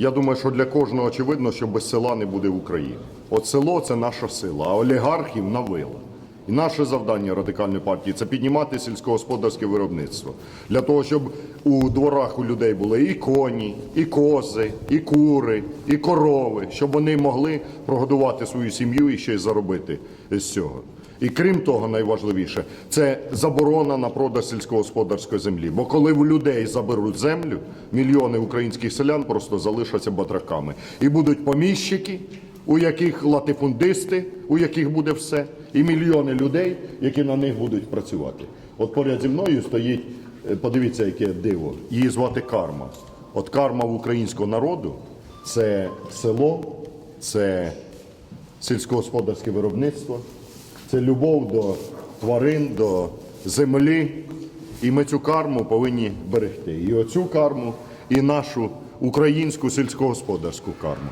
Я думаю, що для кожного очевидно, що без села не буде України. От село це наша сила, а олігархів навила. І наше завдання радикальної партії це піднімати сільськогосподарське виробництво для того, щоб у дворах у людей були і коні, і кози, і кури, і корови, щоб вони могли прогодувати свою сім'ю і ще й заробити з цього. І крім того, найважливіше це заборона на продаж сільськогосподарської землі. Бо коли в людей заберуть землю, мільйони українських селян просто залишаться батраками. І будуть поміщики, у яких латифундисти, у яких буде все, і мільйони людей, які на них будуть працювати. От поряд зі мною стоїть, е, подивіться, яке диво. Її звати карма. От карма в українського народу це село, це сільськогосподарське виробництво, це любов до тварин, до землі. І ми цю карму повинні берегти. І оцю карму, і нашу українську сільськогосподарську карму.